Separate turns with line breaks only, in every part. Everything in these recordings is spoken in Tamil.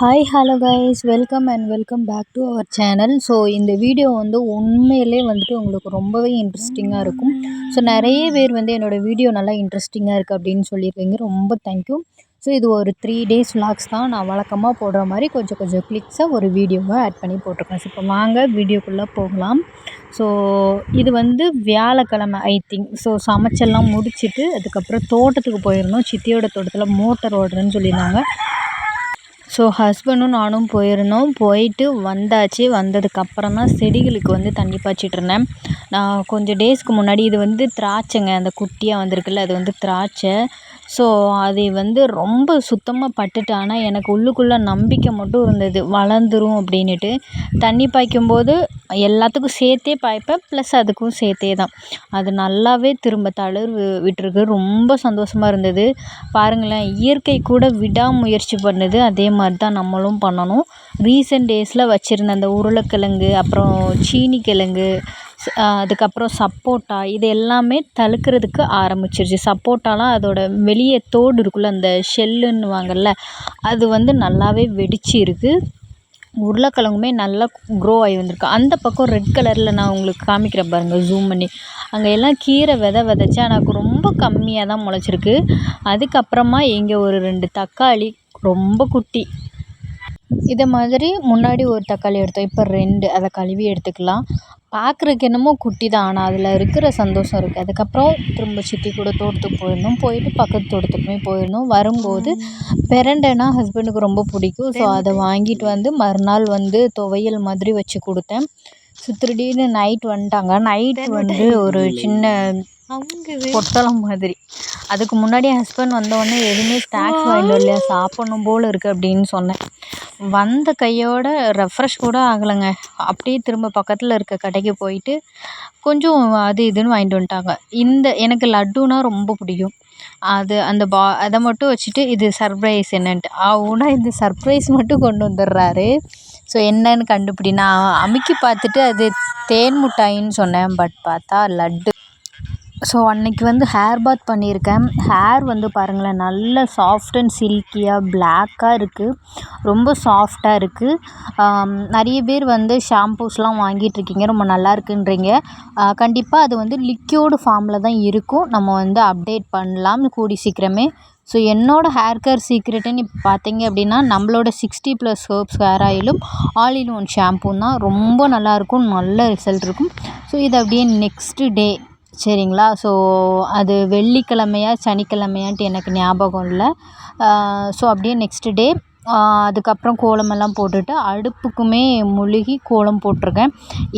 Hi hello guys welcome and welcome back to our channel so இந்த வீடியோ வந்து உண்மையிலே வந்துட்டு உங்களுக்கு ரொம்பவே இன்ட்ரெஸ்டிங்காக இருக்கும். ஸோ நிறைய பேர் வந்து என்னோடய வீடியோ நல்லா இன்ட்ரெஸ்டிங்காக இருக்குது அப்படின்னு சொல்லியிருக்கீங்க. ரொம்ப தேங்க்யூ ஸோ இது ஒரு த்ரீ டேஸ் vlogs தான். நான் வழக்கமாக போடுற மாதிரி கொஞ்சம் கொஞ்சம் கிளிக்ஸாக ஒரு வீடியோவை ஆட் பண்ணி போட்டிருக்கேன். ஸோ இப்போ வாங்க வீடியோக்குள்ளே போகலாம். ஸோ இது வந்து வியாழக்கிழமை ஐ திங்க் ஸோ சமைச்செல்லாம் முடிச்சுட்டு அதுக்கப்புறம் தோட்டத்துக்கு போயிருந்தோம் சித்தியோட தோட்டத்தில் மோட்டர் ஓடுறேன்னு சொல்லியிருந்தாங்க. ஸோ ஹஸ்பண்டும் நானும் போயிருந்தோம். போயிட்டு வந்தாச்சு. வந்ததுக்கப்புறம் தான் செடிகளுக்கு வந்து தண்ணி பாய்ச்சிட்டு இருந்தேன். நான் கொஞ்சம் டேஸ்க்கு முன்னாடி இது வந்து திராட்சைங்க. அந்த குட்டியாக வந்திருக்குல்ல அது வந்து திராட்சை. ஸோ அது வந்து ரொம்ப சுத்தமாக பட்டுட்டு ஆனால் எனக்கு உள்ளுக்குள்ளே நம்பிக்கை மட்டும் இருந்தது. வளர்ந்துரும் அப்படின்னுட்டு. தண்ணி பாய்க்கும் போது எல்லாத்துக்கும் சேர்த்தே பாய்ப்பேன். ப்ளஸ் அதுக்கும் சேர்த்தே தான். அது நல்லாவே திரும்ப தளிர் விட்டிருக்கு. விட்டுருக்கு ரொம்ப சந்தோஷமாக இருந்தது. பாருங்களேன் இயற்கை கூட விடாமுயற்சி பண்ணுது. அதே மாதிரி தான் நம்மளும் பண்ணணும். ரீசெண்ட் டேஸில் வச்சுருந்த அந்த உருளைக்கிழங்கு அப்புறம் சீனி கிழங்கு அதுக்கப்புறம் சப்போட்டா இது எல்லாமே தழுக்கிறதுக்கு ஆரம்பிச்சிருச்சு. சப்போட்டாலாம் அதோட வெளியே தோடு இருக்குல்ல அந்த ஷெல்லுன்னுவாங்கல்ல அது வந்து நல்லாவே வெடிச்சு இருக்குது உருளைக்கிழங்குமே நல்லா க்ரோ ஆகி வந்திருக்கு. அந்த பக்கம் ரெட் கலரில் நான் உங்களுக்கு காமிக்கிறேன் பாருங்கள் ஜூம் பண்ணி. அங்கே எல்லாம் கீரை விதை விதைச்சா எனக்கு ரொம்ப கம்மியாக தான் முளைச்சிருக்கு. அதுக்கப்புறமா இங்கே ஒரு ரெண்டு தக்காளி ரொம்ப குட்டி. இதை மாதிரி முன்னாடி ஒரு தக்காளி எடுத்தோம். இப்போ ரெண்டு அதை கழுவி எடுத்துக்கலாம். பார்க்குறதுக்கு என்னமோ குட்டி தான் ஆனால் அதில் இருக்கிற சந்தோஷம் இருக்குது அதுக்கப்புறம் திரும்ப சித்தி கூட தோட்டத்துக்கு போயிருந்தோம் போயிட்டு பக்கத்து தோட்டத்துக்குமே போயிருந்தோம் வரும்போது பிரண்டைனா ஹஸ்பண்டுக்கு ரொம்ப பிடிக்கும். ஸோ அதை வாங்கிட்டு வந்து மறுநாள் வந்து துவையல் மாதிரி வச்சு கொடுத்தேன். ஸோ திடீர்னு நைட் வந்துட்டாங்க. நைட் வந்து ஒரு சின்ன பொட்டலம் மாதிரி. அதுக்கு முன்னாடி ஹஸ்பண்ட் வந்தோடனே எதுவுமே ஸ்நாக்ஸ் வாங்கிட்டு வரலையா? சாப்பிட்ணும் போல் இருக்குது அப்படின்னு சொன்னேன். வந்த கையோட ரெஃப்ரெஷ் கூட ஆகலைங்க. அப்படியே திரும்ப பக்கத்தில் இருக்க கடைக்கு போயிட்டு கொஞ்சம் அது இதுன்னு வாங்கிட்டு வந்துட்டாங்க. இந்த எனக்கு லட்டுனா ரொம்ப பிடிக்கும். அது அந்த பா அதை மட்டும் வச்சுட்டு இது சர்ப்ரைஸ் என்னன்ட்டு. அவனா இந்த சர்ப்ரைஸ் மட்டும் கொண்டு வந்துடுறாரு. ஸோ என்னன்னு கண்டுபிடி நான் அமுக்கி பார்த்துட்டு அது தேன் மிட்டாயின்னு சொன்னேன். பட் பார்த்தா லட்டு. ஸோ அன்னைக்கு வந்து ஹேர் பாத் பண்ணியிருக்கேன். ஹேர் வந்து பாருங்களேன் நல்ல சாஃப்ட் அண்ட் சில்கியாக பிளாக்காக இருக்குது ரொம்ப சாஃப்டாக இருக்குது நிறைய பேர் வந்து ஷாம்பூஸ்லாம் வாங்கிட்டுருக்கீங்க ரொம்ப நல்லா இருக்குன்றீங்க. கண்டிப்பாக அது வந்து லிக்யூடு ஃபார்மில் தான் இருக்கும். நம்ம வந்து அப்டேட் பண்ணலாம் கூடி சீக்கிரமே. ஸோ என்னோடய ஹேர் கேர் சீக்ரெட்டுன்னு இப்போ பார்த்தீங்க அப்படின்னா நம்மளோட சிக்ஸ்டி ப்ளஸ் ஹர்ப்ஸ் ஹேர் ஆயிலும் ஆல் இன் ஒன் ஷாம்பூ தான். ரொம்ப நல்லாயிருக்கும் நல்ல ரிசல்ட் இருக்கும். ஸோ இது அப்படியே நெக்ஸ்ட்டு டே சரிங்களா? ஸோ அது வெள்ளிக்கிழமையா சனிக்கிழமையான்ட்டு எனக்கு ஞாபகம் இல்லை. ஸோ அப்படியே நெக்ஸ்ட்டு டே அதுக்கப்புறம் கோலமெல்லாம் போட்டுட்டு அடுப்புக்குமே மொழுகி கோலம் போட்டிருக்கேன்.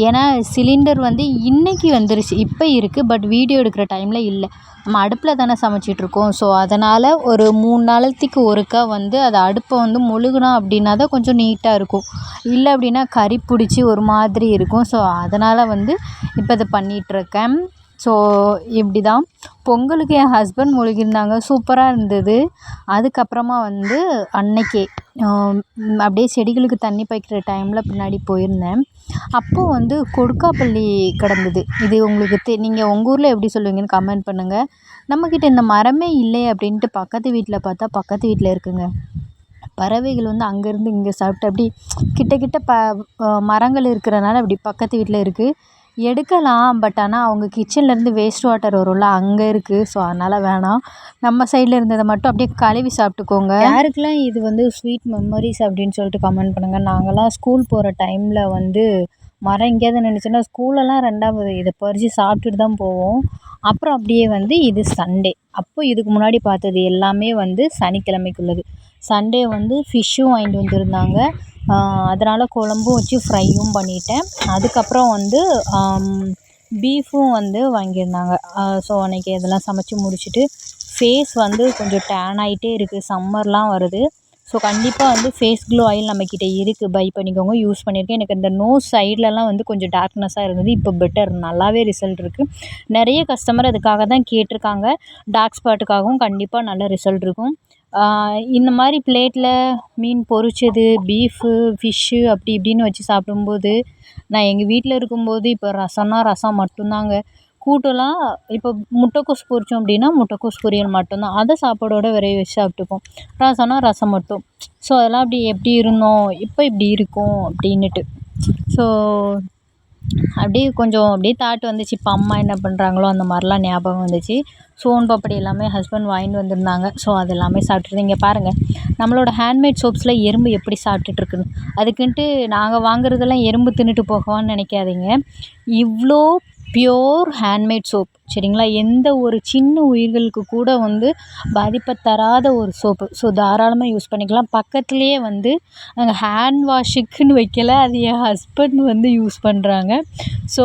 ஏன்னா சிலிண்டர் வந்து இன்றைக்கி வந்துருச்சு. இப்போ இருக்குது பட் வீடியோ எடுக்கிற டைமில் இல்லை. நம்ம அடுப்பில் தானே சமைச்சிட்ருக்கோம் ஸோ அதனால் ஒரு மூணு நாளத்துக்கு ஒருக்கா வந்து அதை அடுப்பை வந்து மொழுகுனோம் அப்படின்னா தான் கொஞ்சம் நீட்டாக இருக்கும். இல்லை அப்படின்னா கறி பிடிச்சி ஒரு மாதிரி இருக்கும். ஸோ அதனால் வந்து இப்போ இதை பண்ணிகிட்ருக்கேன் ஸோ இப்படி தான் பொங்கலுக்கு என் ஹஸ்பண்ட் மொழுகியிருந்தாங்க. சூப்பராக இருந்தது. அதுக்கப்புறமா வந்து அன்னைக்கே அப்படியே செடிகளுக்கு தண்ணி பாய்க்கிற டைமில் பின்னாடி போயிருந்தேன். அப்போது வந்து கொடுக்காப்பள்ளி கிடந்தது. இது உங்களுக்கு தெ நீங்கள் உங்கள் ஊரில் எப்படி சொல்லுவீங்கன்னு கமெண்ட் பண்ணுங்கள் நம்மக்கிட்ட இந்த மரமே இல்லை அப்படின்ட்டு பக்கத்து வீட்டில் பார்த்தா பக்கத்து வீட்டில் இருக்குங்க. பறவைகள் வந்து அங்கேருந்து இங்கே சாப்பிட்டு அப்படி கிட்ட கிட்ட ப மரங்கள் இருக்கிறனால அப்படி பக்கத்து வீட்டில் இருக்குது எடுக்கலாம் பட் ஆனால் அவங்க கிச்சன்லேருந்து வேஸ்ட் வாட்டர் வரும்ல அங்கே இருக்குது ஸோ அதனால் வேணாம். நம்ம சைடில் இருந்ததை மட்டும் அப்படியே கழுவி சாப்பிட்டுக்கோங்க. யாருக்கெல்லாம் இது வந்து ஸ்வீட் மெமரிஸ் அப்படின்னு சொல்லிட்டு கமெண்ட் பண்ணுங்கள் நாங்கள்லாம் ஸ்கூல் போகிற டைமில் வந்து மரம் எங்கேயாவது நின்றுச்சுன்னா ஸ்கூலெல்லாம் ரெண்டாவது இதை பறித்து சாப்பிட்டுட்டு தான் போவோம். அப்புறம் அப்படியே வந்து இது சண்டே அப்போ இதுக்கு முன்னாடி பார்த்தது எல்லாமே வந்து சனிக்கிழமைக்குள்ளது. சண்டே வந்து ஃபிஷ்ஷும் வாங்கிட்டு வந்திருந்தாங்க. அதனால் குழம்பும் வச்சு ஃப்ரையும் பண்ணிட்டேன். அதுக்கப்புறம் வந்து பீஃபும் வந்து வாங்கியிருந்தாங்க. ஸோ அன்றைக்கி இதெல்லாம் சமைச்சி முடிச்சுட்டு ஃபேஸ் வந்து கொஞ்சம் டேன் ஆகிட்டே இருக்குது சம்மர்லாம் வருது. ஸோ கண்டிப்பாக வந்து ஃபேஸ் க்ளோ ஆயில் நம்மக்கிட்ட இருக்குது பை பண்ணிக்கோங்க. யூஸ் பண்ணியிருக்கேன் எனக்கு இந்த நோஸ் சைட்லலாம் வந்து கொஞ்சம் டார்க்னஸ்ஸாக இருந்தது. இப்போ பெட்டர் நல்லாவே ரிசல்ட் இருக்குது நிறைய கஸ்டமர் அதுக்காக தான் கேட்டிருக்காங்க. டார்க் ஸ்பாட்டுக்காகவும் கண்டிப்பாக நல்ல ரிசல்ட் இருக்கும். இந்த மாதிரி பிளேட்டில் மீன் பொரிச்சது பீஃபு ஃபிஷ்ஷு அப்படி இப்படின்னு வச்சு சாப்பிடும்போது நான் எங்கள் வீட்டில் இருக்கும்போது இப்போ ரசம்னா ரசம் மட்டும்தாங்க. கூட்டெல்லாம் இப்போ முட்டைக்கோஸ் பொரிச்சோம் அப்படின்னா முட்டைக்கோஸ் பொரியல் மட்டும்தான். அதை சாப்பாடோட விரைய வச்சு சாப்பிட்டுப்போம். ரசம்னா ரசம் மட்டும். ஸோ அதெல்லாம் அப்படி எப்படி இருந்தோம்? இப்போ இப்படி இருக்கோம் அப்படின்னுட்டு. ஸோ அப்படியே கொஞ்சம் அப்படியே தாட் வந்துச்சு. இப்போ அம்மா என்ன பண்ணுறாங்களோ அந்த மாதிரிலாம் ஞாபகம் வந்துச்சு. சோன் பப்படி எல்லாமே ஹஸ்பண்ட் வாங்கிட்டு வந்திருந்தாங்க. ஸோ அது எல்லாமே சாப்பிட்டுட்டு இங்கே பாருங்கள் நம்மளோட ஹேண்ட்மேட் சோப்ஸில் எறும்பு எப்படி சாப்பிட்டுட்ருக்குன்னு அதுக்குன்ட்டு நாங்கள் வாங்குறதெல்லாம் எறும்பு தின்னுட்டு போகவான்னு நினைக்காதீங்க. இவ்வளோ பியோர் ஹேண்ட்மேட் சோப் சரிங்களா? எந்த ஒரு சின்ன உயிர்களுக்கு கூட வந்து பாதிப்பை தராத ஒரு சோப்பு. ஸோ தாராளமாக யூஸ் பண்ணிக்கலாம். பக்கத்துலேயே வந்து நாங்கள் ஹேண்ட் வாஷுக்குன்னு வைக்கல. அது என் ஹஸ்பண்ட் வந்து யூஸ் பண்ணுறாங்க ஸோ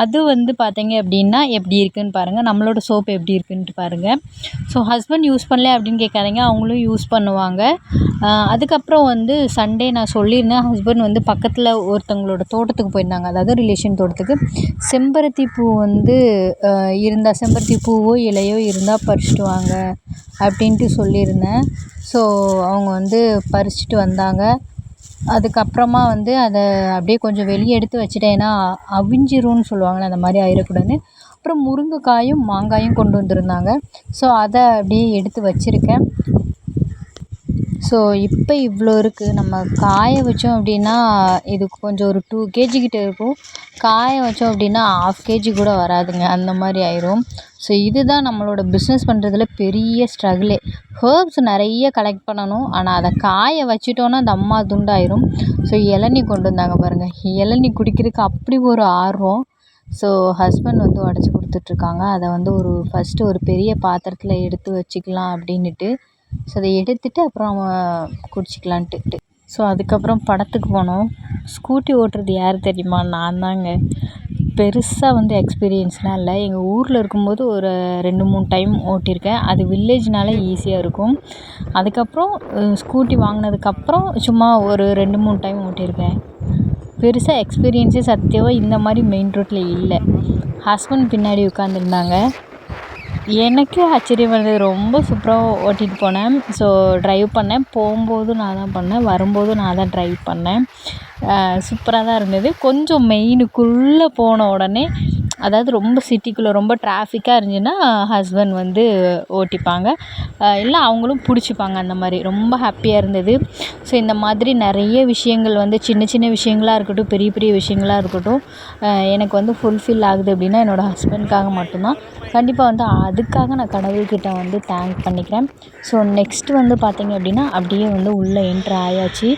அது வந்து பார்த்தீங்க அப்படின்னா எப்படி இருக்குதுன்னு பாருங்கள் நம்மளோட சோப்பு எப்படி இருக்குன்ட்டு பாருங்கள் ஸோ ஹஸ்பண்ட் யூஸ் பண்ணல அப்படின்னு கேட்காதீங்க. அவங்களும் யூஸ் பண்ணுவாங்க. அதுக்கப்புறம் வந்து சண்டே நான் சொல்லியிருந்தேன். ஹஸ்பண்ட் வந்து பக்கத்தில் ஒருத்தவங்களோட தோட்டத்துக்கு போயிருந்தாங்க. அதாவது ரிலேஷன் தோட்டத்துக்கு. செம்பருத்தி பூ வந்து இருந்தால் செம்பருத்தி பூவோ இலையோ இருந்தால் பறிச்சுட்டு வாங்க அப்படின்ட்டு சொல்லியிருந்தேன். ஸோ அவங்க வந்து பறிச்சுட்டு வந்தாங்க. அதுக்கப்புறமா வந்து அதை அப்படியே கொஞ்சம் வெளியே எடுத்து வச்சுட்டேன். ஏன்னா அவிஞ்சிரும்னு சொல்லுவாங்கள்ல அந்த மாதிரி ஆயிடக்கூடாதுன்னு. அப்புறம் முருங்கைக்காயும் மாங்காயும் கொண்டு வந்திருந்தாங்க. ஸோ அதை அப்படியே எடுத்து வச்சுருக்கேன். ஸோ இப்போ இவ்வளோ இருக்குது நம்ம காய வச்சோம் அப்படின்னா இது கொஞ்சம் ஒரு டூ கேஜி கிட்ட இருக்கும். காய வச்சோம் அப்படின்னா ஆஃப் கேஜி கூட வராதுங்க. அந்த மாதிரி ஆயிரும். ஸோ இதுதான் நம்மளோட பிஸ்னஸ் பண்ணுறதுல பெரிய ஸ்ட்ரகிளே ஹேர்ப்ஸ் நிறைய கலெக்ட் பண்ணணும். ஆனால் அதை காய வச்சிட்டோன்னா தம்மா துண்டாயிரும். ஸோ இளநீ கொண்டு வந்தாங்க பாருங்கள் இளநீ குடிக்கிறதுக்கு அப்படி ஒரு ஆர்வம். ஸோ ஹஸ்பண்ட் வந்து உடச்சி கொடுத்துட்ருக்காங்க அதை வந்து ஒரு ஃபஸ்ட்டு ஒரு பெரிய பாத்திரத்தில் எடுத்து வச்சுக்கலாம் அப்படின்னுட்டு. ஸோ அதை எடுத்துட்டு அப்புறம் குடிச்சிக்கலான்ட்டு ஸோ அதுக்கப்புறம் படத்துக்கு போனோம். ஸ்கூட்டி ஓட்டுறது யார் தெரியுமா? நான் தாங்க. பெருசாக வந்து எக்ஸ்பீரியன்ஸ்லாம் இல்லை. எங்கள் ஊரில் இருக்கும்போது ஒரு ரெண்டு மூணு டைம் ஓட்டியிருக்கேன். அது வில்லேஜ்னாலே ஈஸியாக இருக்கும். அதுக்கப்புறம் ஸ்கூட்டி வாங்கினதுக்கப்புறம் சும்மா ஒரு ரெண்டு மூணு டைம் ஓட்டியிருக்கேன். பெருசாக எக்ஸ்பீரியன்ஸே சத்தியமாக இந்த மாதிரி மெயின் ரோட்டில் இல்லை. ஹஸ்பண்ட் பின்னாடி உட்காந்துருந்தாங்க எனக்கு ஆச்சரியம் வந்தது ரொம்ப சூப்பராக ஓட்டிகிட்டு போனேன். ஸோ ட்ரைவ் பண்ணேன். போகும்போதும் நான் தான் பண்ணேன். வரும்போதும் நான் தான் ட்ரைவ் பண்ணேன். சூப்பராக தான் இருந்தது. கொஞ்சம் மெயினுக்குள்ளே போன உடனே அதாவது ரொம்ப சிட்டிக்குள்ளே ரொம்ப டிராஃபிக்காக இருந்துச்சுன்னா ஹஸ்பண்ட் வந்து ஓட்டிப்பாங்க. இல்லை அவங்களும் பிடிச்சிப்பாங்க அந்த மாதிரி. ரொம்ப ஹாப்பியாக இருந்தது. ஸோ இந்த மாதிரி நிறைய விஷயங்கள் வந்து சின்ன சின்ன விஷயங்களாக இருக்கட்டும் பெரிய பெரிய விஷயங்களாக இருக்கட்டும் எனக்கு வந்து ஃபுல்ஃபில் ஆகுது அப்படின்னா என்னோடய ஹஸ்பண்ட்காக மட்டும்தான். கண்டிப்பாக வந்து அதுக்காக நான் கடவுள்கிட்ட வந்து தேங்க் பண்ணிக்கிறேன். ஸோ நெக்ஸ்ட்டு வந்து பார்த்திங்க அப்படின்னா அப்படியே வந்து உள்ளே என்ட்ரு ஆயாச்சு.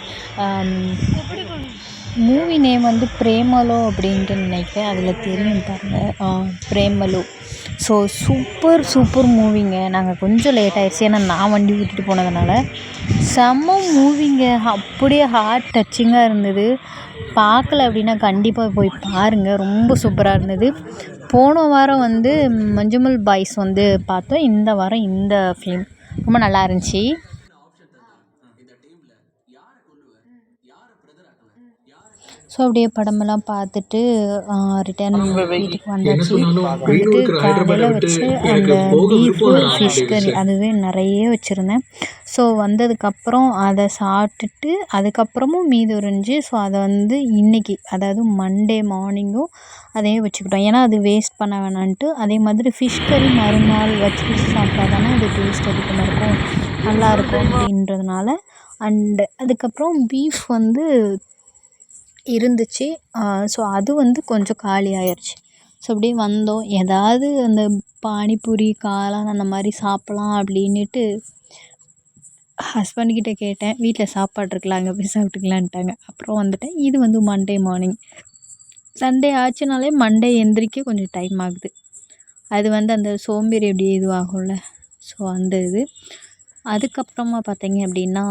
மூவி நேம் வந்து பிரேமலோ அப்படின்ட்டு நினைக்கிறேன். அதில் தெரியும் பாருங்கள் பிரேமலு ஸோ சூப்பர் சூப்பர் மூவிங்க நாங்கள் கொஞ்சம் லேட் ஆயிடுச்சு. ஏன்னா நான் வண்டி ஓட்டிகிட்டு போனதுனால. செம்ம மூவிங்க அப்படியே ஹார்ட் டச்சிங்காக இருந்தது. பார்க்கல அப்படின்னா கண்டிப்பாக போய் பாருங்கள் ரொம்ப சூப்பராக இருந்தது. போன வாரம் வந்து மஞ்சுமல் பாய்ஸ் வந்து பார்த்தோம் இந்த வாரம் இந்த ஃபிலிம் ரொம்ப நல்லா இருந்துச்சு. ஸோ அப்படியே படமெல்லாம் பார்த்துட்டு ரிட்டர்ன் வீட்டுக்கு வந்தாச்சு. வந்துட்டு காலையில் வச்சு அந்த பீஃபு ஃபிஷ் கறி அதுவே நிறைய வச்சுருந்தேன். ஸோ வந்ததுக்கப்புறம் அதை சாப்பிட்டுட்டு அதுக்கப்புறமும் மீதி இருந்துச்சு. ஸோ அதை வந்து இன்றைக்கி அதாவது மண்டே மார்னிங்கும் அதையே வச்சுக்கிட்டோம். ஏன்னா அது வேஸ்ட் பண்ண வேணான்ட்டு. அதே மாதிரி ஃபிஷ் கறி மறுநாள் வச்சு சாப்பிட்டா தானே அது டேஸ்ட் அதிகமாக இருக்கும். நல்லாயிருக்கும் அப்படின்றதுனால. அண்டு அதுக்கப்புறம் பீஃப் வந்து இருந்துச்சு. ஸோ அது வந்து கொஞ்சம் காலி ஆயிடுச்சு ஸோ அப்படியே வந்தோம். ஏதாவது அந்த பானிபூரி காளான் அந்த மாதிரி சாப்பிட்லாம் அப்படின்னுட்டு ஹஸ்பண்ட்கிட்ட கேட்டேன். வீட்டில் சாப்பாடு இருக்குல்ல அங்கே போய் சாப்பிட்டுக்கலான்ட்டாங்க. அப்புறம் வந்துட்டேன். இது வந்து மண்டே மார்னிங் சண்டே ஆச்சுனாலே மண்டே எந்திரிக்க கொஞ்சம் டைம் ஆகுது. அது வந்து அந்த சோம்பேறி எப்படி இதுவாகும்ல. ஸோ அந்த இது. அதுக்கப்புறமா பார்த்தீங்க அப்படின்னா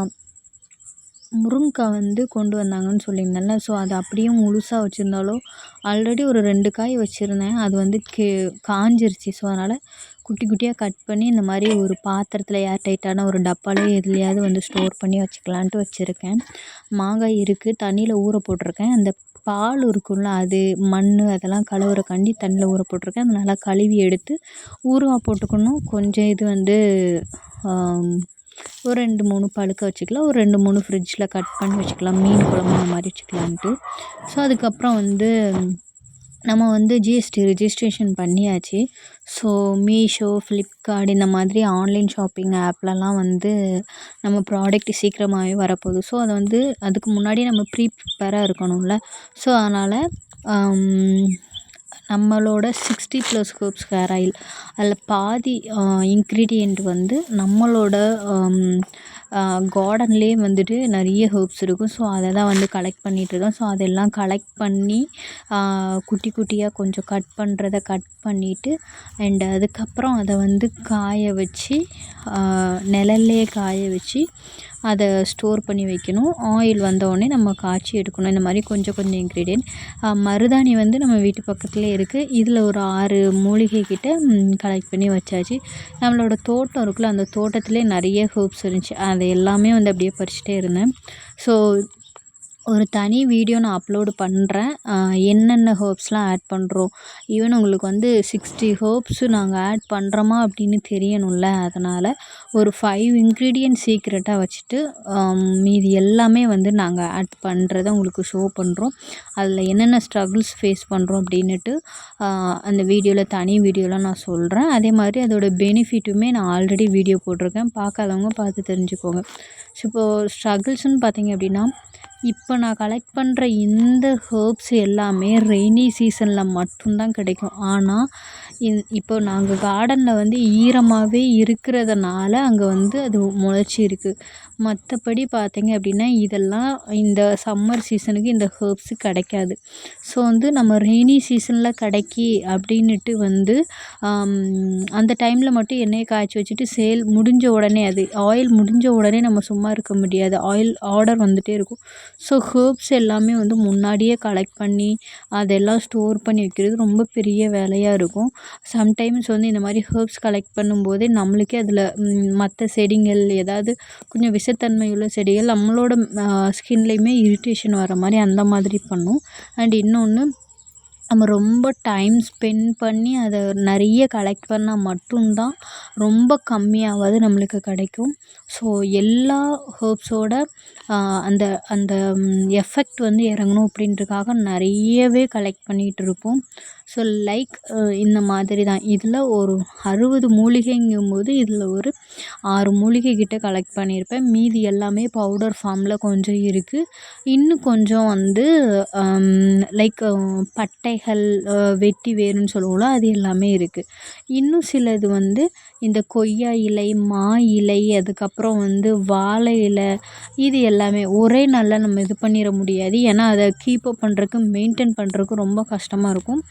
முருங்கக்காய் வந்து கொண்டு வந்தாங்கன்னு சொல்லியிருந்தேன்ல. ஸோ அது அப்படியே முழுசாக வச்சுருந்தாலும் ஆல்ரெடி ஒரு ரெண்டு காய் வச்சுருந்தேன். அது வந்து கே காஞ்சிருச்சு. ஸோ அதனால் குட்டி குட்டியாக கட் பண்ணி இந்த மாதிரி ஒரு பாத்திரத்தில் ஏர் டைட்டான ஒரு டப்பாலையோ எதுலையாவது வந்து ஸ்டோர் பண்ணி வச்சுக்கலான்ட்டு வச்சுருக்கேன். மாங்காய் இருக்குது தண்ணியில் ஊற போட்டிருக்கேன். அந்த பால் இருக்கும்ல அது மண் அதெல்லாம் கழுவுறக்காண்டி தண்ணியில் ஊற போட்டிருக்கேன். அதை நல்லா கழுவி எடுத்து ஊறுகாய் போட்டுக்கணும். கொஞ்சம் இது வந்து ஒரு ரெண்டு மூணு பழுக்க வச்சுக்கலாம். ஒரு ரெண்டு மூணு ஃப்ரிட்ஜில் கட் பண்ணி வச்சுக்கலாம். மீன் குழம்பு அந்த மாதிரி வச்சுக்கலான்ட்டு ஸோ அதுக்கப்புறம் வந்து நம்ம வந்து ஜிஎஸ்டி ரிஜிஸ்ட்ரேஷன் பண்ணியாச்சு. ஸோ மீஷோ ஃப்ளிப்கார்ட் இந்த மாதிரி ஆன்லைன் ஷாப்பிங் ஆப்லலாம் வந்து நம்ம ப்ராடக்ட் சீக்கிரமாகவே வரப்போகுது. ஸோ அதை வந்து அதுக்கு முன்னாடியே நம்ம ப்ரீ ப்ரிப்பேராக இருக்கணும்ல. ஸோ அதனால் um, நம்மளோட sixty plus herbs hair oil அதில் பாதி இன்க்ரீடியண்ட் வந்து நம்மளோட கார்டன்லேயே வந்துட்டு நிறைய ஹெர்ப்ஸ் இருக்கும். ஸோ அதை தான் வந்து கலெக்ட் பண்ணிகிட்ருக்கேன் ஸோ அதெல்லாம் கலெக்ட் பண்ணி குட்டி குட்டியாக கொஞ்சம் கட் பண்ணுறத கட் பண்ணிவிட்டு அண்ட் அதுக்கப்புறம் அதை வந்து காய வச்சு நிழல்லையே காய வச்சு அதை ஸ்டோர் பண்ணி வைக்கணும். ஆயில் வந்தோடனே நம்ம காய்ச்சி எடுக்கணும். இந்த மாதிரி கொஞ்சம் கொஞ்சம் இன்க்ரீடியன்ட் மருதாணி வந்து நம்ம வீட்டு பக்கத்துலேயே இருக்குது இதில் ஒரு ஆறு மூலிகை கிட்ட கலெக்ட் பண்ணி வச்சாச்சு. நம்மளோட தோட்டம் இருக்குல்ல அந்த தோட்டத்திலே நிறைய ஹோப்ஸ் இருந்துச்சு. அதை எல்லாமே வந்து அப்படியே பறிச்சுட்டே இருந்தேன். ஸோ ஒரு தனி வீடியோ நான் அப்லோடு பண்ணுறேன் என்னென்ன ஹேர்ப்ஸ்லாம் ஆட் பண்ணுறோம் ஈவன் உங்களுக்கு வந்து சிக்ஸ்டி ஹேர்ப்ஸு நாங்கள் ஆட் பண்ணுறோமா அப்படின்னு தெரியணும்ல. அதனால் ஒரு ஃபைவ் இன்க்ரீடியன்ட் சீக்ரெட்டாக வச்சுட்டு மீதி எல்லாமே வந்து நாங்கள் ஆட் பண்ணுறத உங்களுக்கு ஷோ பண்ணுறோம் அதில் என்னென்ன ஸ்ட்ரகிள்ஸ் ஃபேஸ் பண்ணுறோம் அப்படின்னுட்டு அந்த வீடியோவில் தனி வீடியோலாம் நான் சொல்கிறேன் அதே மாதிரி அதோடய பெனிஃபிட்டுமே நான் ஆல்ரெடி வீடியோ போட்டிருக்கேன். பார்க்காதவங்க பார்த்து தெரிஞ்சுக்கோங்க. ஸோ இப்போது ஸ்ட்ரகிள்ஸ்னு பார்த்தீங்க அப்படின்னா இப்போ நான் கலெக்ட் பண்ணுற இந்த ஹேர்ப்ஸ் எல்லாமே ரெய்னி சீசனில் மட்டும்தான் கிடைக்கும். ஆனால் இந் இப்போ நாங்கள் கார்டனில் வந்து ஈரமாகவே இருக்கிறதுனால அங்கே வந்து அது முளைச்சி மற்றபடி பார்த்தீங்க அப்படின்னா இதெல்லாம் இந்த சம்மர் சீசனுக்கு இந்த ஹேர்ப்ஸு கிடைக்காது. ஸோ வந்து நம்ம ரெய்னி சீசனில் கிடைக்கி அப்படின்னுட்டு வந்து அந்த டைமில் மட்டும் எண்ணெயை காய்ச்சி வச்சுட்டு சேல் முடிஞ்ச உடனே அது ஆயில் முடிஞ்ச உடனே நம்ம சும்மா இருக்க முடியாது. ஆயில் ஆர்டர் வந்துகிட்டே இருக்கும். ஸோ ஹேர்ப்ஸ் எல்லாமே வந்து முன்னாடியே கலெக்ட் பண்ணி அதெல்லாம் ஸ்டோர் பண்ணி வைக்கிறது ரொம்ப பெரிய வேலையாக இருக்கும். சம்டைம்ஸ் வந்து இந்த மாதிரி ஹேர்ப்ஸ் கலெக்ட் பண்ணும்போதே நம்மளுக்கே அதில் மற்ற செடிகள் ஏதாவது கொஞ்சம் விஷத்தன்மை உள்ள செடிகள் நம்மளோட ஸ்கின்லேயுமே இரிட்டேஷன் வர மாதிரி அந்த மாதிரி பண்ணும். அண்ட் இன்னொன்று நம்ம ரொம்ப டைம் ஸ்பெண்ட் பண்ணி அதை நிறைய கலெக்ட் பண்ணால் மட்டும்தான் ரொம்ப கம்மியாவது நம்மளுக்கு கிடைக்கும். ஸோ எல்லா ஹேர்ப்ஸோட அந்த அந்த எஃபெக்ட் வந்து இறங்கணும் அப்படின்றதுக்காக நிறையவே கலெக்ட் பண்ணிகிட்டு இருப்போம். ஸோ லைக் uh, இந்த மாதிரி தான். இதில் ஒரு அறுபது மூலிகைங்கும்போது இதில் ஒரு ஆறு மூலிகை கிட்ட கலெக்ட் பண்ணியிருப்பேன் மீதி எல்லாமே பவுடர் ஃபார்மில் கொஞ்சம் இருக்குது இன்னும் கொஞ்சம் வந்து um, லைக் uh, பட்டைகள் uh, வெட்டி வேருன்னு சொல்லுவோம்ல அது எல்லாமே இருக்குது இன்னும் சிலது வந்து இந்த கொய்யா இலை மா இலை அதுக்கப்புறம் வந்து வாழை இலை இது எல்லாமே ஒரே நாளில் நம்ம இது பண்ணிட முடியாது. ஏன்னா அதை கீப்பப் பண்ணுறதுக்கு மெயின்டைன் பண்ணுறதுக்கு ரொம்ப கஷ்டமாக இருக்கும்.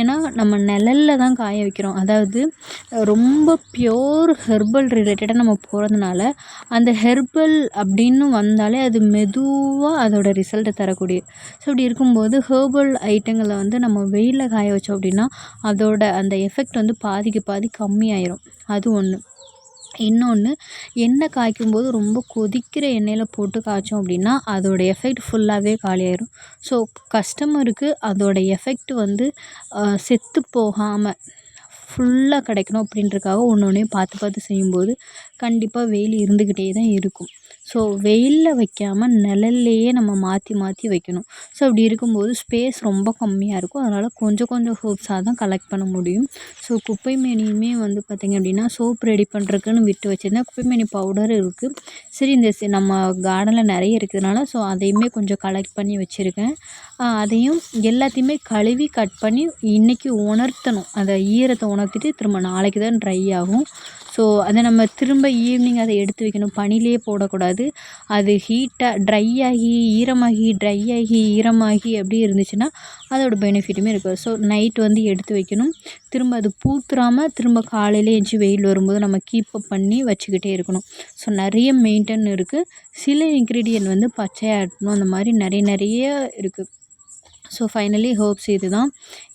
ஏன்னா நம்ம நிழல்ல தான் காய வைக்கிறோம். அதாவது ரொம்ப ப்யூர் ஹெர்பல் ரிலேட்டடாக நம்ம போகிறதுனால அந்த ஹெர்பல் அப்படின்னு வந்தாலே அது மெதுவாக அதோட ரிசல்ட்டை தரக்கூடிய. ஸோ இப்படி இருக்கும்போது ஹேர்பல் ஐட்டங்களை வந்து நம்ம வெயிலில் காய வச்சோம் அப்படின்னா அதோட அந்த எஃபெக்ட் வந்து பாதிக்கு பாதி கம்மியாயிரும். அது ஒன்று இன்னொன்று எண்ணெய் காய்க்கும் போது ரொம்ப கொதிக்கிற எண்ணெயில் போட்டு காய்ச்சோம் அப்படின்னா அதோடய எஃபெக்ட் ஃபுல்லாகவே காலியாயிடும் ஸோ கஸ்டமருக்கு அதோட எஃபெக்ட் வந்து செத்து போகாமல் ஃபுல்லாக கிடைக்கணும் அப்படின்றக்காக ஒன்று ஒன்றையும் பார்த்து பார்த்து செய்யும்போது கண்டிப்பாக வெயில் இருந்துக்கிட்டே தான் இருக்கும். ஸோ வெயிலில் வைக்காமல் நிழல்லையே நம்ம மாற்றி மாற்றி வைக்கணும். ஸோ அப்படி இருக்கும்போது ஸ்பேஸ் ரொம்ப கம்மியாக இருக்கும். அதனால் கொஞ்சம் கொஞ்சம் ஹோப்ஸாக தான் கலெக்ட் பண்ண முடியும். ஸோ குப்பைமேனியுமே வந்து பார்த்திங்க அப்படின்னா சோப் ரெடி பண்ணுறதுக்குன்னு விட்டு வச்சுருந்தேன் குப்பைமேனி பவுடர் இருக்குது சரி இந்த நம்ம கார்டனில் நிறைய இருக்கிறதுனால ஸோ அதையுமே கொஞ்சம் கலெக்ட் பண்ணி வச்சுருக்கேன். அதையும் எல்லாத்தையுமே கழுவி கட் பண்ணி இன்றைக்கி உணர்த்தணும். அந்த ஈரத்தை உணர்த்திட்டு திரும்ப நாளைக்கு தான் ட்ரை ஆகும். ஸோ அதை நம்ம திரும்ப ஈவினிங் அதை எடுத்து வைக்கணும். பனிலேயே போடக்கூடாது. அது ஹீட்டாக ட்ரை ஆகி ஈரமாகி ட்ரை ஆகி ஈரமாகி அப்படி இருந்துச்சுன்னா அதோடய பெனிஃபிட்டுமே இருக்காது ஸோ நைட் வந்து எடுத்து வைக்கணும். திரும்ப அது பூத்துறாமல் திரும்ப காலையில் எஞ்சி வெயில் வரும்போது நம்ம கீப்பப் பண்ணி வச்சுக்கிட்டே இருக்கணும். ஸோ நிறைய மெயின்டைன் இருக்குது சில இன்க்ரீடியன்ட் வந்து பச்சையாக இருக்கணும். அந்த மாதிரி நிறைய நிறைய இருக்குது ஸோ ஃபைனலி ஹோப்ஸ் இது தான்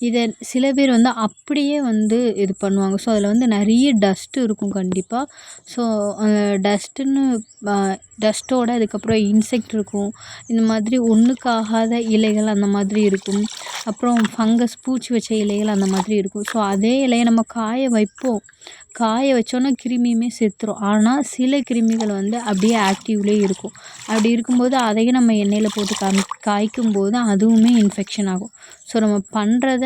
இதை சில பேர் வந்து அப்படியே வந்து இது பண்ணுவாங்க. ஸோ அதில் வந்து நிறைய டஸ்ட்டு இருக்கும் கண்டிப்பாக ஸோ டஸ்ட்டுன்னு டஸ்ட்டோட அதுக்கப்புறம் இன்செக்ட் இருக்கும். இந்த மாதிரி ஒன்றுக்காகாத இலைகள் அந்த மாதிரி இருக்கும். அப்புறம் ஃபங்கஸ் பூச்சி வச்ச இலைகள் அந்த மாதிரி இருக்கும். ஸோ அதே இலையை நம்ம காய வைப்போம். காய வச்சோன்னா கிருமியுமே செத்துரும். ஆனால் சில கிருமிகள் வந்து அப்படியே ஆக்டிவ்லேயே இருக்கும். அப்படி இருக்கும்போது அதையும் நம்ம எண்ணெயில் போட்டு காமி காய்க்கும் போது அதுவுமே இன்ஃபெக்ஷன் ரியாக்ஷன் ஆகும் ஸோ நம்ம பண்ணுறத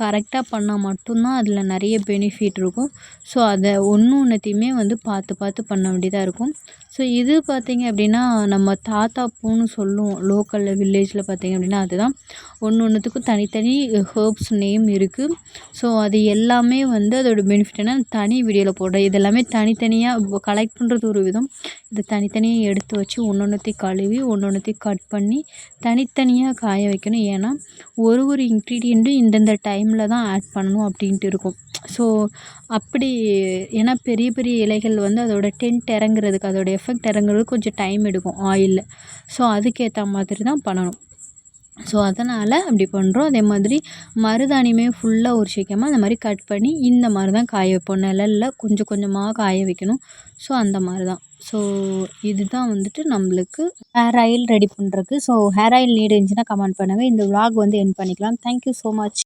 கரெக்டாக பண்ணால் மட்டும்தான் அதில் நிறைய பெனிஃபிட் இருக்கும். ஸோ அதை ஒன்று ஒன்றுத்தையுமே வந்து பார்த்து பார்த்து பண்ண வேண்டியதாக இருக்கும். ஸோ இது பார்த்திங்க அப்படின்னா நம்ம தாத்தா பூன்னு சொல்லுவோம். லோக்கலில் வில்லேஜில் பார்த்திங்க அப்படின்னா அதுதான். ஒன்று ஒன்றுத்துக்கும் தனித்தனி ஹேர்ப்ஸ் நேம் இருக்குது ஸோ அது எல்லாமே வந்து அதோடய பெனிஃபிட் என்ன தனி வீடியோவில் போடுறேன் இது எல்லாமே தனித்தனியாக கலெக்ட் பண்ணுறது ஒரு விதம். இதை தனித்தனியாக எடுத்து வச்சு ஒன்று ஒன்றுத்தையும் கழுவி ஒன்று ஒன்றுத்தையும் கட் பண்ணி தனித்தனியாக காய வைக்கணும். ஏன்னா ஒரு ஒரு இன்க்ரீடியண்ட்டும் இந்தந்த டைமில் தான் ஆட் பண்ணணும் அப்படின்ட்டு இருக்கும். ஸோ அப்படி ஏன்னா பெரிய பெரிய இலைகள் வந்து அதோட டென்ட் இறங்குறதுக்கு அதோடய எஃபெக்ட் இறங்குறதுக்கு கொஞ்சம் டைம் எடுக்கும் ஆயிலில் ஸோ அதுக்கேற்ற மாதிரி தான் பண்ணணும். ஸோ அதனால் அப்படி பண்ணுறோம் அதே மாதிரி மருதாணியுமே ஃபுல்லாக உரிச்சிக்காமல் அந்த மாதிரி கட் பண்ணி இந்த மாதிரி தான் காய வைப்போம். நிழல்ல கொஞ்சம் கொஞ்சமாக காய வைக்கணும். ஸோ அந்த மாதிரி தான் ஸோ இதுதான் வந்துட்டு நம்மளுக்கு ஹேர் ஆயில் ரெடி பண்ணுறதுக்கு ஸோ ஹேர் ஆயில் நீடு இருந்துச்சுன்னா கமெண்ட் பண்ணுங்கள் இந்த vlog வந்து என் பண்ணிக்கலாம். Thank you so much